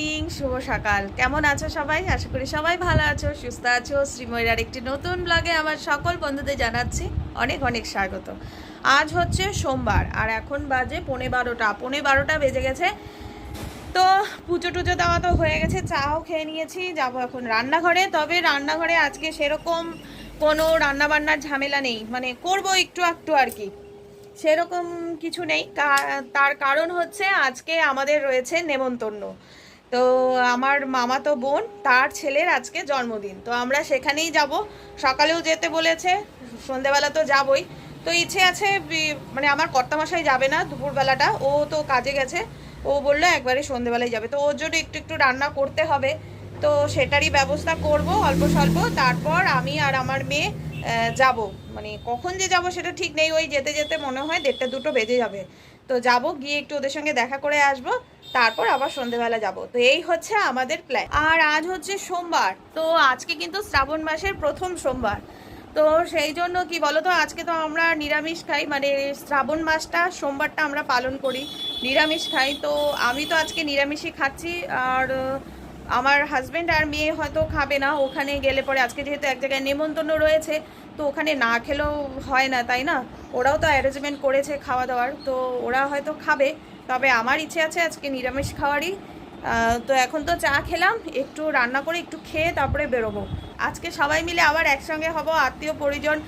Morning শুভ সকাল। কেমন আছো সবাই? আশা করি সবাই ভালো আছো, সুস্থ আছো। শ্রীময়ীর একটি নতুন ব্লগে আমার সকল বন্ধুদের জানাচ্ছি অনেক অনেক স্বাগত। আজ হচ্ছে সোমবার, আর এখন বাজে পৌনে বারোটা। পৌনে বারোটা বেজে গেছে। তো পুজো টুজো দেওয়া তো হয়ে গেছে, চাও খেয়ে নিয়েছি, যাব এখন রান্নাঘরে। তবে রান্নাঘরে আজকে সেরকম কোনো রান্নাবান্নার ঝামেলা নেই। মানে করব একটু একটু আর কি। সেরকম কিছু নেই। তার কারণ হচ্ছে আজকে আমাদের রয়েছে নেমন্তন্ন। তো আমার মামা তো বোন, তার ছেলের আজকে জন্মদিন। তো আমরা সেখানেই যাব। সকালেও যেতে বলেছে, সন্ধেবেলা তো যাবই। তো ইচ্ছে আছে মানে আমার কর্তামশাই যাবে না দুপুরবেলাটা, ও তো কাজে গেছে। ও বলল একবারে সন্ধেবেলায় যাবে। তো ওর জন্য একটু একটু রান্না করতে হবে। তো সেটারই ব্যবস্থা করব, অল্প স্বল্প। তারপর আমি আর আমার মেয়ে যাব। মানে কখন যে যাব সেটা ঠিক নেই। ওই যেতে যেতে মনে হয় দেড়টা দুটো বেজে যাবে। তো যাব, গিয়ে একটু ওদের সঙ্গে দেখা করে আসব। তারপর আবার সন্ধেবেলা যাব। তো এই হচ্ছে আমাদের প্ল্যান আর আজ হচ্ছে সোমবার, তো আজকে কিন্তু শ্রাবণ মাসের প্রথম সোমবার। তো সেই জন্য কি বলো তো আজকে তো আমরা নিরামিষ খাই মানে শ্রাবণ মাসটা, সোমবারটা আমরা পালন করি, নিরামিষ খাই। তো আমি তো আজকে নিরামিষই খাচ্ছি, আর আমার হাজব্যান্ড আর মেয়ে হয়তো খাবে না, ওখানে গেলে পরে আজকে যেহেতু এক জায়গায় নেমন্তন্ন রয়েছে, তো ওখানে না খেলেও হয় না, তাই না? ওরাও তো অ্যারেঞ্জমেন্ট করেছে খাওয়া দাওয়ার তো ওরা হয়তো খাবে তবে আমার ইচ্ছে আছে আজকে নিরামিষ খাওয়ারই। তো এখন তো চা খেলাম, একটু রান্না করে একটু খেয়ে তারপরে বেরোবো। আজকে সবাই মিলে আবার একসঙ্গে হব, আত্মীয় পরিজন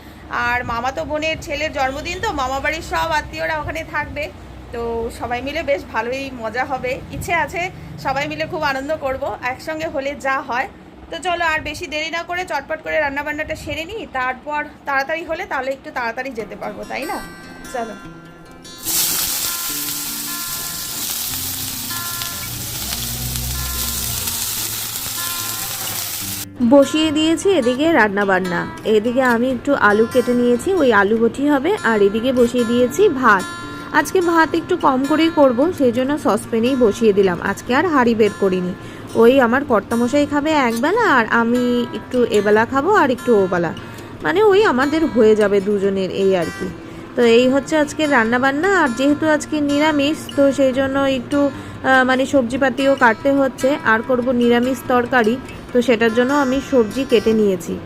আর মামাতো বোনের ছেলের জন্মদিন, তো মামা বাড়ির সব আত্মীয়রা ওখানে থাকবে। তো সবাই মিলে বেশ ভালোই মজা হবে। ইচ্ছে আছে সবাই মিলে খুব আনন্দ করব, একসঙ্গে হলে যা হয়। তো চলো আর বেশি দেরি না করে চটপট করে রান্নাবান্নাটা সেরে নিই, তারপর তাড়াতাড়ি হলে তাহলে একটু তাড়াতাড়ি যেতে পারব, তাই না? চলো। বসিয়ে দিয়েছি, এদিকে রান্না বান্না এদিকে আমি একটু আলু কেটে নিয়েছি, ওই আলু বটি হবে, আর এদিকে বসিয়ে দিয়েছি ভাত। আজকে ভাত একটু কম করেই করব সেই জন্য সসপ্যানেই বসিয়ে দিলাম। আজকে আর হাঁড়ি বের করিনি। ওই আমার কর্তামশাই খাবে একবেলা, আর আমি একটু এবেলা খাব আর একটু ওবেলা। মানে ওই আমাদের হয়ে যাবে দুজনের এই আর কি। তো এই হচ্ছে আজকে রান্না বান্না আর যেহেতু আজকে নিরামিষ, তো সেই জন্য একটু মানে সবজিপাতিও কাটতে হচ্ছে। আর করব নিরামিষ তরকারি। তো সেটার জন্য আমি সবজি কেটে নিয়েছি।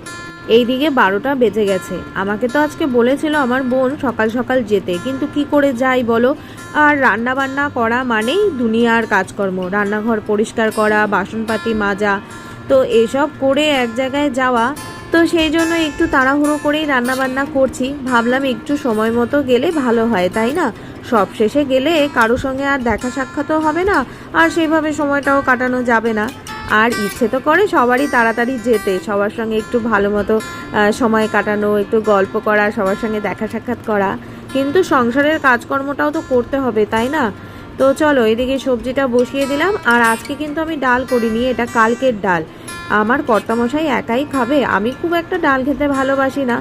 এইদিকে বারোটা বেজে গেছে। আমাকে তো আজকে বলেছিল আমার বোন সকাল সকাল যেতে। কিন্তু কি করে যাই বলো? আর রান্না বান্না করা মানেই দুনিয়ার কাজকর্ম। রান্নাঘর পরিষ্কার করা, বাসনপাতি মাজা। তো এসব করে এক জায়গায় যাওয়া। তো সেই জন্য একটু তাড়াহুড়ো করেই রান্না বান্না করছি। ভাবলাম একটু সময় মতো গেলে ভালো হয়, তাই না? সব শেষে গেলে কারোর সঙ্গে আর দেখা সাক্ষাৎও হবে না। আর সেইভাবে সময়টাও কাটানো যাবে না। আর ইচ্ছে তো করে সবারই তাড়াতাড়ি যেতে, সবার সঙ্গে একটু ভালো মতো সময় কাটানো, একটু গল্প করা, সবার সঙ্গে দেখা সাক্ষাৎ করা। কিন্তু সংসারের কাজকর্মটাও তো করতে হবে, তাই না? তো চলো, এদিকে সবজিটা বসিয়ে দিলাম, আর আজকে কিন্তু আমি ডাল করিনি, এটা কালকের ডাল। আমার কর্তামশাই একাই খাবে, আমি খুব একটা ডাল খেতে ভালোবাসি না।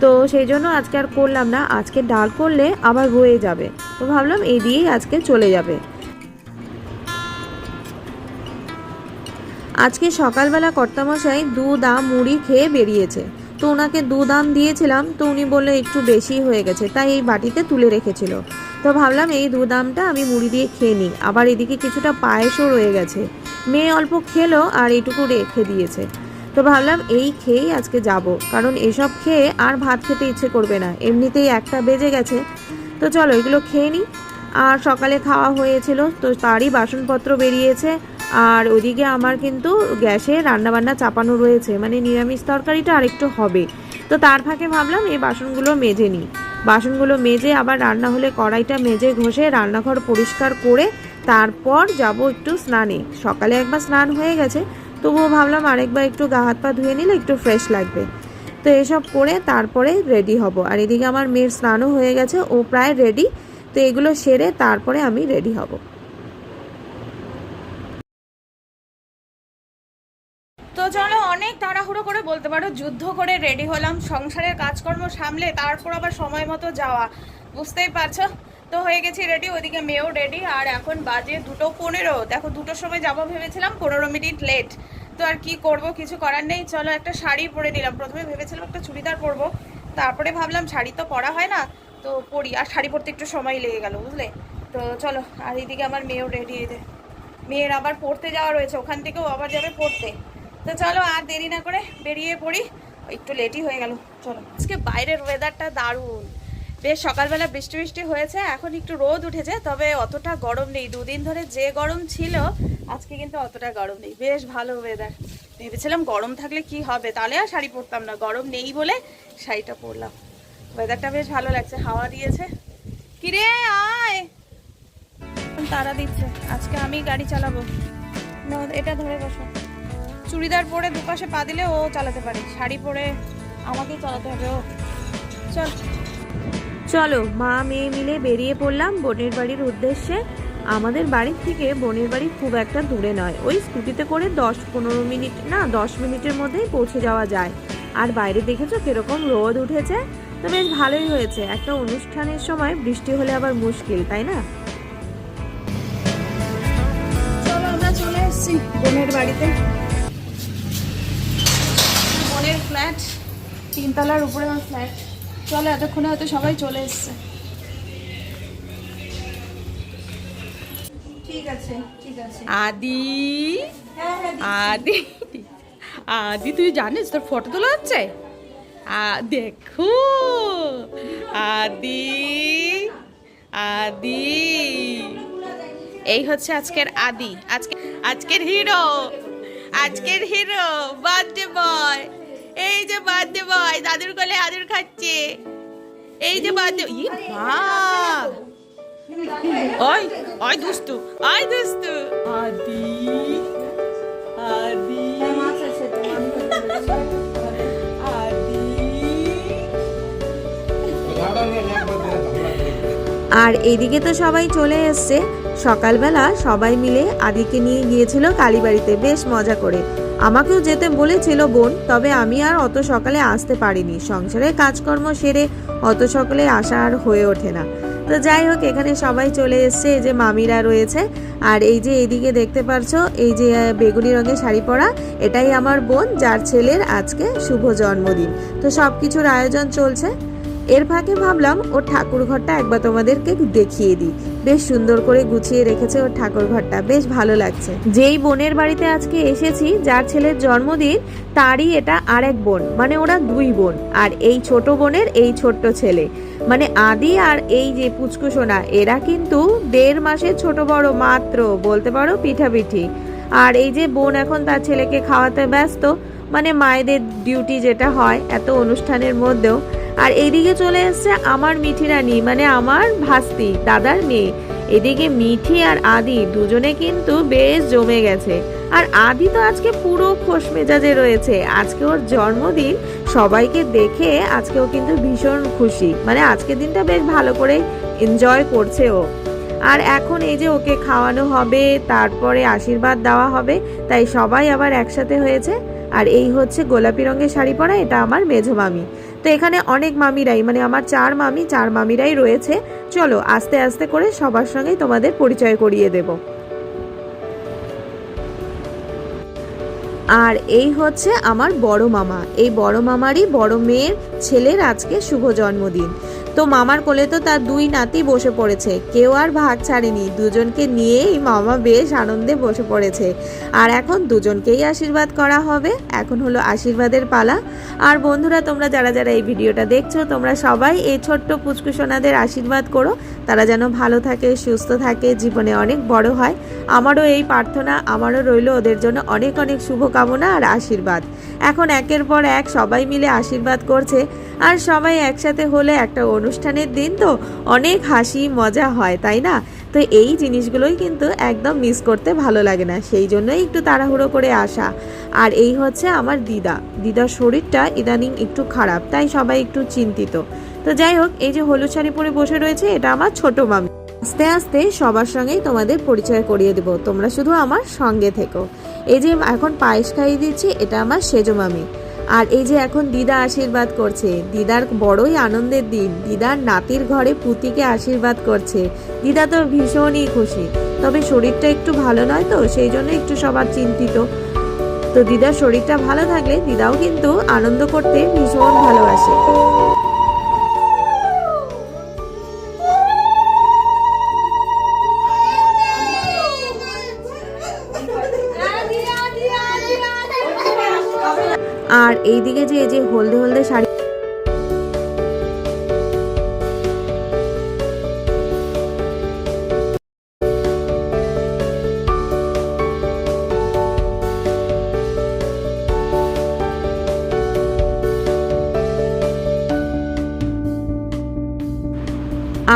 তো সেই জন্য আজকে আর করলাম না, আজকে ডাল করলে আবার রয়ে যাবে। তো ভাবলাম এই দিয়েই আজকে চলে যাবে। আজকে সকালবেলা কর্তামশাই দুধ, আম, মুড়ি খেয়ে বেরিয়েছে। তো ওনাকে দুধ, আম দিয়েছিলাম, তো উনি বললে একটু বেশি হয়ে গেছে, তাই এই বাটিতে তুলে রেখেছিল। তো ভাবলাম এই দুধ, আমটা আমি মুড়ি দিয়ে খেয়ে নিই। আবার এদিকে কিছুটা পায়েসও রয়ে গেছে। মেয়ে অল্প খেলো আর এইটুকু রেখে দিয়েছে। তো ভাবলাম এই খেয়েই আজকে যাব, কারণ এসব খেয়ে আর ভাত খেতে ইচ্ছে করবে না, এমনিতেই একটা বেজে গেছে। তো চলো এগুলো খেয়ে নিই। আর সকালে খাওয়া হয়েছিল, তো তারই বাসনপত্র বেরিয়েছে। আর ওদিকে আমার কিন্তু গ্যাসে রান্নাবান্না চাপানো রয়েছে মানে নিরামিষ তরকারিটা আরেকটু হবে। তো তার ফাঁকে ভাবলাম এই বাসনগুলো মেজে নিই। বাসনগুলো মেজে আবার রান্না হলে কড়াইটা মেজে ঘষে রান্নাঘর পরিষ্কার করে তারপর যাব একটু স্নানে। সকালে একবার স্নান হয়ে গেছে, তবুও ভাবলাম আরেকবার একটু গা হাত পা ধুয়ে নিলে একটু ফ্রেশ লাগবে। তো এসব করে তারপরে রেডি হব। আর এদিকে আমার মেয়ের স্নানও হয়ে গেছে, ও প্রায় রেডি। তো এগুলো সেরে তারপরে আমি রেডি হব। চলো, অনেক তাড়াহুড়ো করে বলতে পারো, যুদ্ধ করে রেডি হলাম, সংসারের কাজকর্ম সামলে, তারপর আবার সময় মতো যাওয়া। বুঝতেই পারছ? তো হয়ে গেছি রেডি ওইদিকে মেয়েও রেডি আর এখন বাজে দুটো পনেরো। দেখো, দুটোর সময় যাব ভেবেছিলাম, পনেরো মিনিট লেট তো আর কি করব, কিছু করার নেই। চলো, একটা শাড়ি পরে নিলাম। প্রথমে ভেবেছিলাম একটা চুড়িদার পরবো। তারপরে ভাবলাম শাড়ি তো পরা হয় না, তো পরি। আর শাড়ি পরতে একটু সময় লেগে গেল, বুঝলে? তো চলো, আর এইদিকে আমার মেয়েও রেডি মেয়ের আবার পড়তে যাওয়া রয়েছে, ওখান থেকেও আবার যাবে পড়তে। তো চলো আর দেরি না করে বেরিয়ে পড়ি। একটু লেটই হয়ে গেল। চলো। আজকে বাইরের ওয়েদারটা দারুণ। বেশ সকালবেলা বৃষ্টি বৃষ্টি হয়েছে, এখন একটু রোদ উঠেছে, তবে অতটা গরম নেই। দুদিন ধরে যে গরম ছিল, আজকে কিন্তু অতটা গরম নেই। বেশ ভালো ওয়েদার ভেবেছিলাম গরম থাকলে কি হবে? তাহলে আর শাড়ি পরতাম না। গরম নেই বলে শাড়িটা পরলাম। ওয়েদারটা বেশ ভালো লাগছে, হাওয়া দিয়েছে। কিরে, আয়! তারা দিচ্ছে। আজকে আমি গাড়ি চালাবো। এটা ধরে বসো। চুড়িদার পরে দুপাশে পা দিলে ও চালাতে পারে। শাড়ি পরে আমাকেই চালাতে হবে ও। চল। চলো মা মেয়ে মিলে বেরিয়ে পড়লাম বোনের বাড়ির উদ্দেশ্যে। আমাদের বাড়ির থেকে বোনের বাড়ি খুব একটা দূরে নয়। ওই স্কুটিতে করে দশ পনেরো মিনিট না দশ মিনিটের মধ্যেই পৌঁছে যাওয়া যায়। আর বাইরে দেখেছ কীরকম রোদ উঠেছে? তো বেশ ভালোই হয়েছে। একটা অনুষ্ঠানের সময় বৃষ্টি হলে আবার মুশকিল তাই না? চলো আমরা চলে এসেছি বোনের বাড়িতে। বোনের ফ্ল্যাট তিনতলার উপরে আমার ফ্ল্যাট চলো এতক্ষণে হয়তো সবাই চলে এসছে। আদি? হ্যাঁ হ্যাঁ আদি? আদি তুই জানিস তোর ফটো তোলা হচ্ছে? দেখো। আদি? আদি? এই হচ্ছে আজকের আদি। আজকে আজকের হিরো আজকের হিরো বার্থডে বয় এই যে বার্থডে বয় দাদুর কোলে আদুর খাচ্ছে। এই যে বার্থডে ই বাহ ওই ওই দুস্তু ওই দুস্তু আদি আদি আদি আর এইদিকে তো সবাই চলে এসছে। সকালবেলা সবাই মিলে আদিকে নিয়ে গিয়েছিল কালীবাড়িতে বেশ মজা করে। আমাকেও যেতে বলেছিল বোন, তবে আমি আর অত সকালে আসতে পারিনি। সংসারের কাজকর্ম সেরে অত সকালে আসা আর হয়ে ওঠে না। তো যাই হোক, এখানে সবাই চলে এসছে, এই যে মামিরা রয়েছে। আর এই যে এইদিকে দেখতে পারছ, এই যে বেগুনি রঙের শাড়ি পরা, এটাই আমার বোন, যার ছেলের আজকে শুভ জন্মদিন। তো সব কিছুর আয়োজন চলছে। এর ফাঁকে ভাবলাম ওর ঠাকুর ঘরটা একবার তোমাদেরকে দেখিয়ে দিই। বেশ সুন্দর করে গুছিয়ে রেখেছে ওর ঠাকুর ঘরটা বেশ ভালো লাগছে। যেই বোনের বাড়িতে আজকে এসেছি, যার ছেলের জন্মদিন, তারই এটা আরেক বোন মানে ওরা দুই বোন, আর এই ছোট বোনের এই ছোট্ট ছেলে। মানে আদি আর এই যে পুচকু সোনা, এরা কিন্তু দেড় মাসের ছোট বড় মাত্র, বলতে পারো পিঠাপিঠি। আর এই যে বোন এখন তার ছেলেকে খাওয়াতে ব্যস্ত মানে মায়েদের ডিউটি যেটা হয়, এত অনুষ্ঠানের মধ্যেও আর এইদিকে চলে এসছে আমার মিঠি রানী মানে আমার ভাস্তি, দাদার মেয়ে। এদিকে মিঠি আর আদি দুজনে কিন্তু বেশ জমে গেছে। আর আদি তো আজকে পুরো খোশ মেজাজে রয়েছে। আজকে ওর জন্মদিন, সবাইকে দেখে আজকেও কিন্তু ভীষণ খুশি। মানে আজকের দিনটা বেশ ভালো করে এনজয় করছে ও। আর এখন এই যে ওকে খাওয়ানো হবে, তারপরে আশীর্বাদ দেওয়া হবে, তাই সবাই আবার একসাথে হয়েছে। আর এই হচ্ছে গোলাপি রঙের শাড়ি পরা, এটা আমার মেঝো মামি। তো এখানে অনেক মামিরাই মানে আমার চার মামি, চার মামিরাই রয়েছে। চলো, আস্তে আস্তে করে সবার সঙ্গেই তোমাদের পরিচয় করিয়ে দেব। আর এই হচ্ছে আমার বড় মামা। এই বড় মামারই বড় মেয়ের ছেলের আজকে শুভ জন্মদিন। তো মামার কোলে তো তার দুই নাতি বসে পড়েছে। কেউ আর ভাগ ছাড়েনি। দুজনকে নিয়েই মামা বেশ আনন্দে বসে পড়েছে। আর এখন দুজনকেই আশীর্বাদ করা হবে। এখন হলো আশীর্বাদের পালা। আর বন্ধুরা, তোমরা যারা যারা এই ভিডিওটা দেখছ, তোমরা সবাই এই ছোট্ট পুচকুসোনাদের আশীর্বাদ করো। তারা যেন ভালো থাকে, সুস্থ থাকে, জীবনে অনেক বড় হয়। আমারও এই প্রার্থনা, আমারও রইল ওদের জন্য অনেক অনেক শুভকামনা আর আশীর্বাদ। এখন একের পর এক সবাই মিলে আশীর্বাদ করছে আর সবাই একসাথে হলে একটা অনুষ্ঠানের দিন তো অনেক হাসি, মজা হয়, তাই না? তো এই জিনিসগুলোই কিন্তু একদম মিস করতে ভালো লাগে না, সেই জন্যই একটু তাড়াহুড়ো করে আসা। আর এই হচ্ছে আমার দিদা। দিদার শরীরটা ইদানিং একটু খারাপ, তাই সবাই একটু চিন্তিত। তো যাই হোক, এই যে হলুদ শাড়ি পরে বসে রয়েছে, এটা আমার ছোট মামি। আস্তে আস্তে সবার সঙ্গেই তোমাদের পরিচয় করিয়ে দেবো। তোমরা শুধু আমার সঙ্গে থেকো। এই যে এখন পায়েস খাইয়ে দিচ্ছি, এটা আমার সেজো মামি। আর এই যে এখন দিদা আশীর্বাদ করছে, দিদার বড়ই আনন্দের দিন। দিদার নাতির ঘরে পুতিকে আশীর্বাদ করছে। দিদা তো ভীষণই খুশি। তবে শরীরটা একটু ভালো নয় তো, সেই জন্য একটু সবার চিন্তিত। তো দিদার শরীরটা ভালো থাকলে দিদাও কিন্তু আনন্দ করতে ভীষণ ভালোবাসে। এইদিকে যে এই যে হলদে হলদে শাড়ি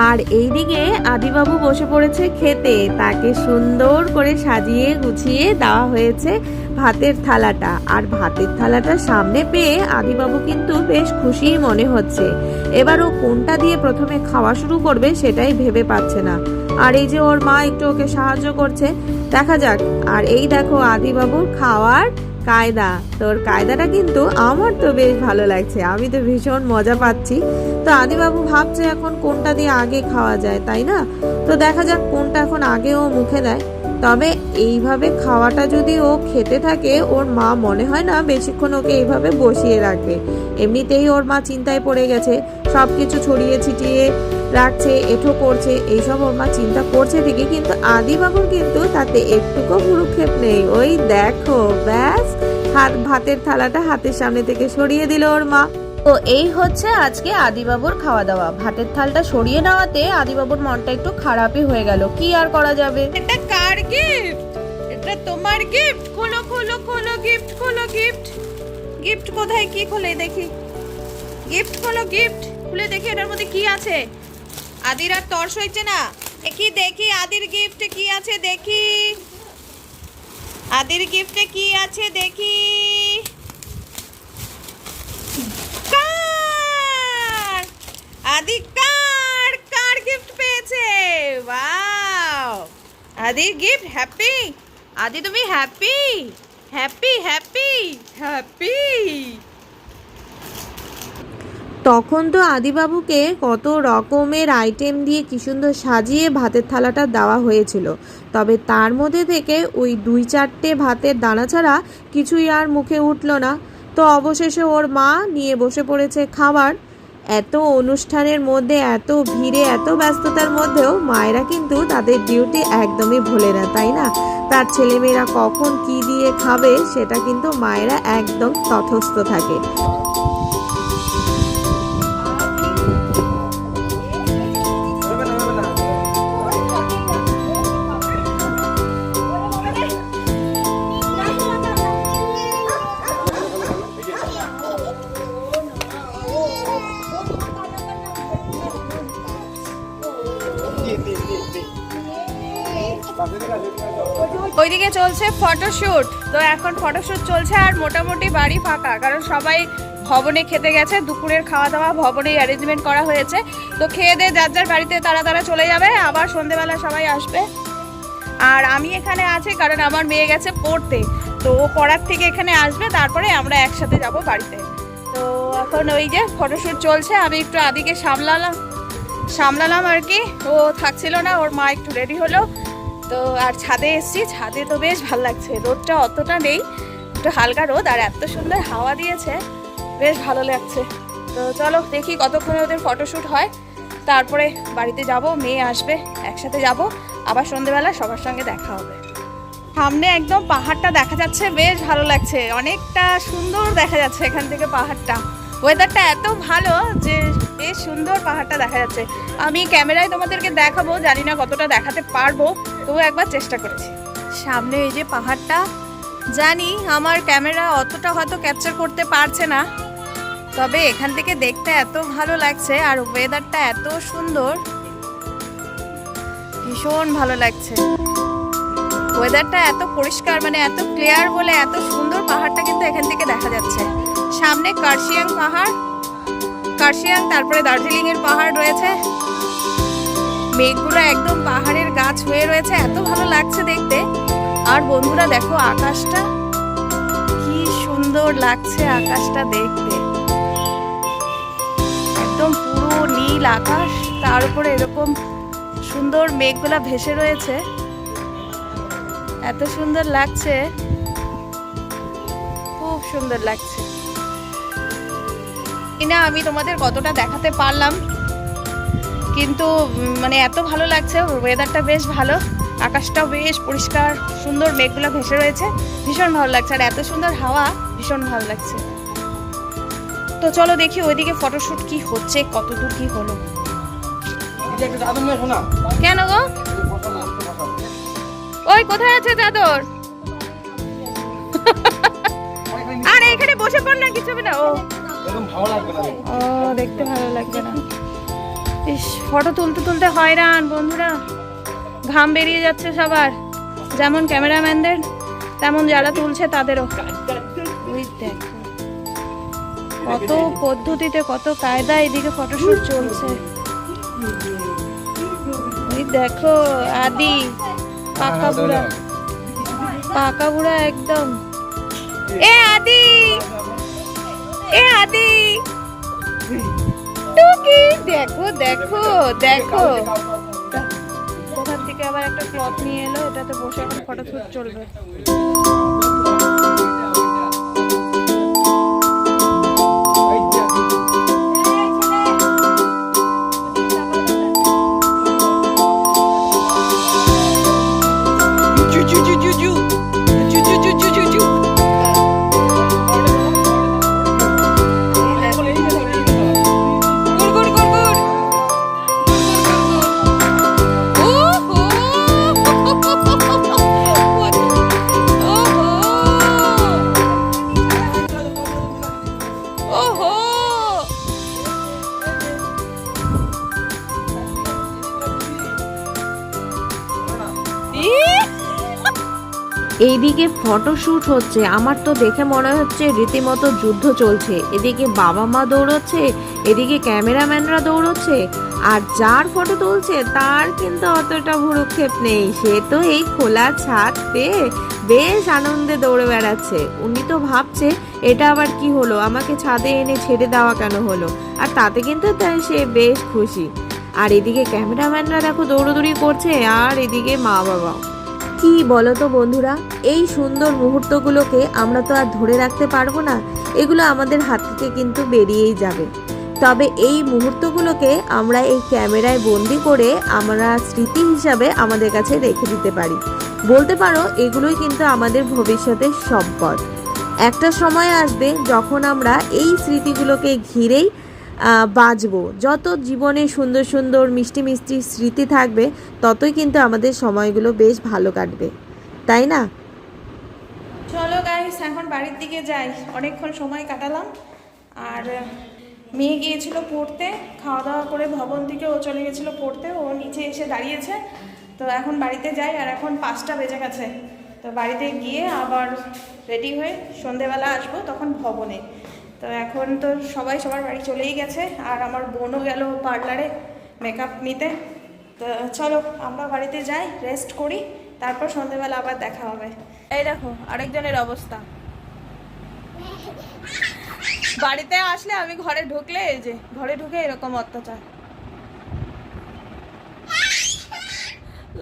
আর এইদিকে আদিবাবু বসে পড়েছে খেতে। তাকে সুন্দর করে সাজিয়ে গুছিয়ে দেওয়া হয়েছে। ভাতের থালাটা। আর ভাতের থালাটা সামনে পেয়ে আদিবাবু কিন্তু বেশ খুশিই মনে হচ্ছে। এবার ও কোনটা দিয়ে প্রথমে খাওয়া শুরু করবে সেটাই ভেবে পাচ্ছে না। আর এই যে ওর মা একটু ওকে সাহায্য করছে, দেখা যাক। আর এই দেখো আদিবাবুর খাওয়ার কায়দা। তোর কায়দাটা কিন্তু আমার তো বেশ ভালো লাগছে। আমি তো ভীষণ মজা পাচ্ছি। তো আদিবাবু ভাবছে এখন কোনটা দিয়ে আগে খাওয়া যায়, তাই না? তো দেখা যাক কোনটা এখন আগে ও মুখে দেয়। তবে এইভাবে খাওয়াটা যদি ও খেতে থাকে, ওর মা মনে হয় না বেশিক্ষণ ওকে এইভাবে বসিয়ে রাখবে এমনিতেই ওর মা চিন্তায় পড়ে গেছে সব কিছু ছড়িয়ে ছিটিয়ে রাখছে, এঠো করছে, এইসব ওর মা চিন্তা করছে ঠিকই, কিন্তু আদিবাবুর কিন্তু তাতে একটুকু ভুরুক্ষেপ নেই। ওই দেখো, ব্যাস, হাত, ভাতের থালাটা হাতের সামনে থেকে সরিয়ে দিল ওর মা। তো এই হচ্ছে আজকে আদিবাবুর খাওয়া দাওয়া ভাতের থালটা সরিয়ে নেওয়াতে আদিবাবুর মনটা একটু খারাপই হয়ে গেল। কি আর করা যাবে? এটা কার গিফট এটা তোমার গিফট খোলো খোলো খোলো গিফট খোলো গিফট গিফট কোথায়? কি খুলে দেখি? গিফট খোলো গিফট খুলে দেখি এটার মধ্যে কি আছে? আদির আর তর্স হয়েছে না? কি দেখি? আদির গিফটে কি আছে দেখি? আদির গিফটে কি আছে দেখি কার আদি কার গিফট পেয়েছে? Wow Adi gift happy Adi, তুমি হ্যাপি হ্যাপি হ্যাপি হ্যাপি তখন তো আদিবাবুকে কত রকমের আইটেম দিয়ে কি সুন্দর সাজিয়ে ভাতের থালাটা দেওয়া হয়েছিল। তবে তার মধ্যে থেকে ওই দুই চারটে ভাতের দানা ছাড়া কিছুই আর মুখে উঠল না। তো অবশেষে ওর মা নিয়ে বসে পড়েছে খাবার। এত অনুষ্ঠানের মধ্যে, এত ভিড়ে, এত ব্যস্ততার মধ্যেও মায়েরা কিন্তু তাদের ডিউটি একদমই ভোলে না, তাই না? তার ছেলেমেয়েরা কখন কি দিয়ে খাবে, সেটা কিন্তু মায়েরা একদম তথস্থ থাকে। চলছে ফটোশুট তো এখন ফটোশুট চলছে আর মোটামুটি বাড়ি ফাঁকা, কারণ সবাই ভবনে খেতে গেছে, দুপুরের খাওয়া দাওয়া ভবনেই অ্যারেঞ্জমেন্ট করা হয়েছে। তো খেয়ে দিয়ে যার যার বাড়িতে তারা তারা চলে যাবে, আবার সন্ধেবেলা সবাই আসবে। আর আমি এখানে আছি কারণ আমার মেয়ে গেছে পড়তে, তো ও পড়ার থেকে এখানে আসবে, তারপরে আমরা একসাথে যাব বাড়িতে। তো এখন ওই যে ফটোশুট চলছে, আমি একটু আদিকে সামলালাম সামলালাম আর কি। ও থাকছিল না, ওর মা একটু রেডি হলো। তো আর ছাদে এসছি, ছাদে তো বেশ ভালো লাগছে। রোদটা অতটা নেই, একটু হালকা রোদ, আর এত সুন্দর হাওয়া দিয়েছে, বেশ ভালো লাগছে। তো চলো দেখি কতক্ষণে ওদের ফটোশ্যুট হয়। তারপরে বাড়িতে যাব, মেয়ে আসবে, একসাথে যাব। আবার সন্ধেবেলা সবার সঙ্গে দেখা হবে। সামনে একদম পাহাড়টা দেখা যাচ্ছে, বেশ ভালো লাগছে। অনেকটা সুন্দর দেখা যাচ্ছে এখান থেকে পাহাড়টা। ওয়েদারটা এত ভালো যে বেশ সুন্দর পাহাড়টা দেখা যাচ্ছে। আমি ক্যামেরায় তোমাদেরকে দেখাবো, জানি না কতটা দেখাতে পারব। তবু একবার চেষ্টা করেছি। সামনে এই যে পাহাড়টা, জানি আমার ক্যামেরা অতটা হয়তো ক্যাপচার করতে পারছে না, তবে এখান থেকে দেখতে এত ভালো লাগছে আর ওয়েদারটা এত সুন্দর, ভীষণ ভালো লাগছে। ওয়েদারটা এত পরিষ্কার মানে এত ক্লিয়ার বলে এত সুন্দর পাহাড়টা কিন্তু এখান থেকে দেখা যাচ্ছে। সামনে কার্শিয়াং পাহাড়, কার্শিয়াং তারপরে দার্জিলিং এর পাহাড় রয়েছে। মেঘগুলো একদম পাহাড়ের গাছ হয়ে রয়েছে, এত ভালো লাগছে দেখতে। আর বন্ধুরা, দেখো আকাশটা, কি সুন্দর লাগছে আকাশটা দেখতে। একদম পুরো নীল আকাশ, তার উপরে এরকম সুন্দর মেঘগুলা ভেসে রয়েছে। এত সুন্দর লাগছে। খুব সুন্দর লাগছে। না, আমি তোমাদের কতটা দেখাতে পারলাম। কিন্তু মানে এত ভালো লাগছে ওয়েদারটা বেশ ভালো আকাশটাও বেশ পরিষ্কার সুন্দর মেঘগুলো ভেসে রয়েছে ভীষণ ভালো লাগছে আর এত সুন্দর হাওয়া ভীষণ ভালো লাগছে। তো চলো দেখি ওইদিকে ফটোশুট কি হচ্ছে কত দূর কি হলো। কেন গো? ওই কোথায় আছে চাদর? আর এখানে বসে পড় না কিছু হবে না ও। ও দেখতে ভালো লাগবে না। ইস ফটো তুলতে তুলতে হয়রান বন্ধুরা। ঘাম বেরিয়ে যাচ্ছে সবার। যেমন ক্যামেরাম্যানদের তেমন যারা তুলছে তাদেরও। কত পদ্ধতিতে কত কায়দা এদিকে ফটোশুট চলছে। দেখো আদি পাকা বুড়া। পাকা বুড়া একদম। এ আদি! এ আদি! দেখো দেখো দেখো। কোথার থেকে আবার একটা ক্লথ নিয়ে এলো এটাতে বসে এখন ফটো শুট চলবে। ফটোশ্যুট হচ্ছে। আমার তো দেখে মনে হচ্ছে রীতিমতো যুদ্ধ চলছে। এদিকে বাবা মা দৌড়চ্ছে, এদিকে ক্যামেরাম্যানরা দৌড়চ্ছে, আর যার ফটো তুলছে তার কিন্তু অতটা ভুরুক্ষেপ নেই। সে তো এই খোলা ছাদ পেয়ে বেশ আনন্দে দৌড়ে বেড়াচ্ছে। উনি তো ভাবছে, এটা আবার কি হলো? আমাকে ছাদে এনে ছেড়ে দেওয়া কেন হলো? আর তাতে কিন্তু তাই সে বেশ খুশি। আর এদিকে ক্যামেরাম্যানরা দেখো দৌড়দৌড়ি করছে, আর এদিকে মা বাবা কি বলো তো বন্ধুরা? এই সুন্দর মুহূর্তগুলোকে আমরা তো আর ধরে রাখতে পারব না। এগুলো আমাদের হাত থেকে কিন্তু বেরিয়েই যাবে। তবে এই মুহূর্তগুলোকে আমরা এই ক্যামেরায় বন্দি করে আমরা স্মৃতি হিসাবে আমাদের কাছে রেখে দিতে পারি। বলতে পারো, এগুলোই কিন্তু আমাদের ভবিষ্যতের সম্পদ। একটা সময় আসবে যখন আমরা এই স্মৃতিগুলোকে ঘিরেই বাঁচবো যত জীবনে সুন্দর সুন্দর মিষ্টি মিষ্টি স্মৃতি থাকবে, ততই কিন্তু আমাদের সময়গুলো বেশ ভালো কাটবে। তাই না? চলো গাইস এখন বাড়ির দিকে যাই। অনেকক্ষণ সময় কাটালাম। আর, মেয়ে গিয়েছিল পড়তে। খাওয়া দাওয়া করে ভবন থেকে ও চলে গেছিল পড়তে। ও নিচে এসে দাঁড়িয়েছে। তো এখন বাড়িতে যাই। আর এখন পাঁচটা বেজে গেছে। তো বাড়িতে গিয়ে আবার রেডি হয়ে সন্ধেবেলা আসব, তখন ভবনে। তো এখন তো সবাই সবার বাড়ি চলেই গেছে, আর আমার বোনও গেল পার্লারে মেকআপ নিতে। তো চলো, আমরা বাড়িতে যাই রেস্ট করি, তারপর সন্ধেবেলা আবার দেখা হবে। এই দেখো, আরেকজনের অবস্থা। বাড়িতে আসলে আমি ঘরে ঢুকলে এই যে, ঘরে ঢুকে এরকম অত্যাচার।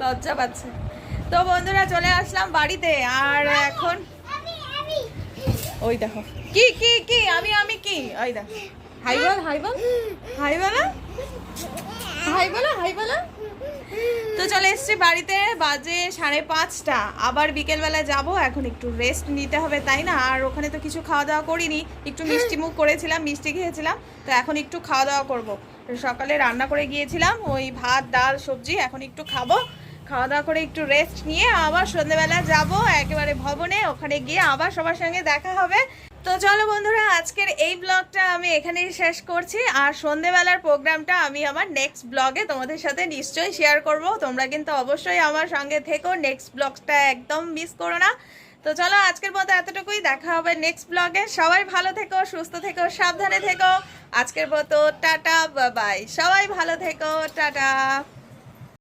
লজ্জা পাচ্ছে। তো বন্ধুরা, চলে আসলাম বাড়িতে, আর এখন ওই দেখো। কি কি কি? আমি আমি কি? ওই দেখো। হাই বল হাই বল। হাই বলা হাই বলা হাই বলা তো চলে এসছি বাড়িতে, বাজে সাড়ে পাঁচটা। আবার বিকেলবেলা যাব, এখন একটু রেস্ট নিতে হবে, তাই না? আর ওখানে তো কিছু খাওয়া দাওয়া করিনি। একটু মিষ্টি মুখ করেছিলাম, মিষ্টি খেয়েছিলাম, তো এখন একটু খাওয়া দাওয়া করব। সকালে রান্না করে গিয়েছিলাম, ওই ভাত, ডাল, সবজি, এখন একটু খাব। খাওয়া দাওয়া করে একটু রেস্ট নিয়ে আবার সন্ধ্যেবেলা যাব, একেবারে ভবনে, ওখানে গিয়ে আবার সবার সঙ্গে দেখা হবে। তো চলো বন্ধুরা, আজকের এই ব্লগটা আমি এখানেই শেষ করছি। আর সন্ধেবেলার প্রোগ্রামটা আমি আমার নেক্সট ব্লগে তোমাদের সাথে নিশ্চয়ই শেয়ার করব। তোমরা কিন্তু অবশ্যই আমার সঙ্গে থেকো নেক্সট ব্লগটা একদম মিস করো না। তো চলো, আজকের মতো এতটুকুই। দেখা হবে নেক্সট ব্লগে সবাই ভালো থেকো, সুস্থ থেকো, সাবধানে থেকো। আজকের মতো টাটা বাই সবাই ভালো থেকো, টাটা।